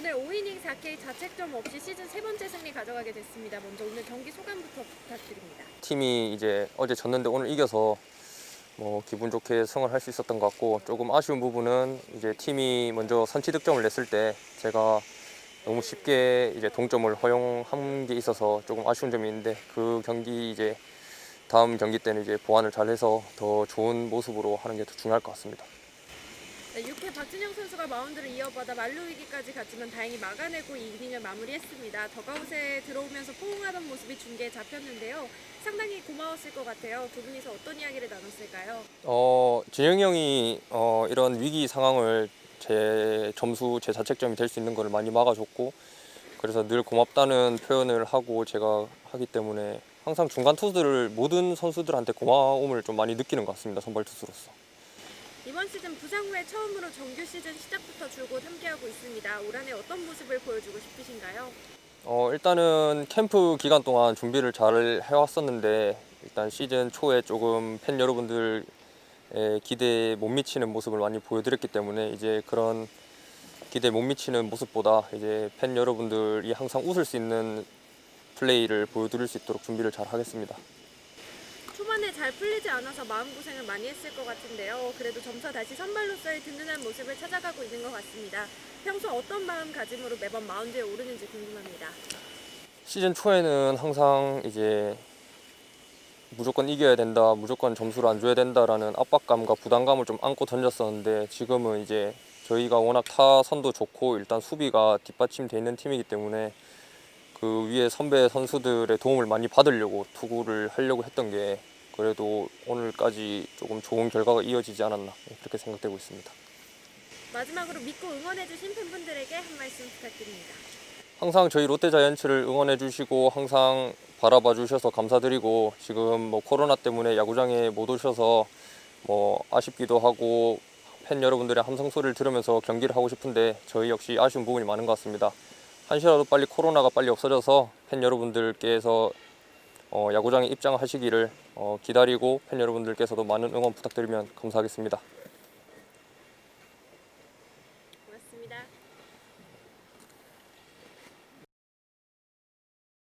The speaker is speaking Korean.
오늘 5이닝 4K 자책점 없이 시즌 세 번째 승리 가져가게 됐습니다. 먼저 오늘 경기 소감부터 부탁드립니다. 팀이 이제 어제 졌는데 오늘 이겨서 뭐 기분 좋게 승을 할 수 있었던 것 같고 조금 아쉬운 부분은 이제 팀이 먼저 선취 득점을 냈을 때 제가 너무 쉽게 이제 동점을 허용한 게 있어서 조금 아쉬운 점이 있는데 그 경기 이제 다음 경기 때는 이제 보완을 잘해서 더 좋은 모습으로 하는 게 더 중요할 것 같습니다. 네, 6회 박진영 선수가 마운드를 이어받아 만루 위기까지 갔지만 다행히 막아내고 이 이닝을 마무리했습니다. 더가웃에 들어오면서 포옹하던 모습이 중계에 잡혔는데요. 상당히 고마웠을 것 같아요. 두 분이서 어떤 이야기를 나눴을까요? 어, 진영이 형이 어, 이런 위기 상황을 제 점수, 제 자책점이 될 수 있는 걸 많이 막아줬고 그래서 늘 고맙다는 표현을 하고 제가 하기 때문에 항상 중간 투수들 모든 선수들한테 고마움을 좀 많이 느끼는 것 같습니다. 선발 투수로서. 이번 시즌 부상 후에 처음으로 정규 시즌 시작부터 줄곧 함께하고 있습니다. 올 한해 어떤 모습을 보여주고 싶으신가요? 어, 일단은 캠프 기간 동안 준비를 잘 해왔었는데 일단 시즌 초에 조금 팬 여러분들의 기대에 못 미치는 모습을 많이 보여드렸기 때문에 이제 그런 기대에 못 미치는 모습보다 이제 팬 여러분들이 항상 웃을 수 있는 플레이를 보여드릴 수 있도록 준비를 잘 하겠습니다. 초반에 잘 풀리지 않아서 마음고생을 많이 했을 것 같은데요. 그래도 점차 다시 선발로서의 든든한 모습을 찾아가고 있는 것 같습니다. 평소 어떤 마음가짐으로 매번 마운드에 오르는지 궁금합니다. 시즌 초에는 항상 이제 무조건 이겨야 된다, 무조건 점수를 안 줘야 된다라는 압박감과 부담감을 좀 안고 던졌었는데 지금은 이제 저희가 워낙 타선도 좋고 일단 수비가 뒷받침돼 있는 팀이기 때문에 그 위에 선배 선수들의 도움을 많이 받으려고 투구를 하려고 했던 게 그래도 오늘까지 조금 좋은 결과가 이어지지 않았나 그렇게 생각되고 있습니다. 마지막으로 믿고 응원해주신 팬분들에게 한 말씀 부탁드립니다. 항상 저희 롯데자이언츠를 응원해 주시고 항상 바라봐 주셔서 감사드리고 지금 뭐 코로나 때문에 야구장에 못 오셔서 뭐 아쉽기도 하고 팬 여러분들의 함성 소리를 들으면서 경기를 하고 싶은데 저희 역시 아쉬운 부분이 많은 것 같습니다. 한시라도 빨리 코로나가 빨리 없어져서 팬 여러분들께서 어, 야구장에 입장하시기를 어, 기다리고 팬 여러분들께서도 많은 응원 부탁드리면 감사하겠습니다. 고맙습니다.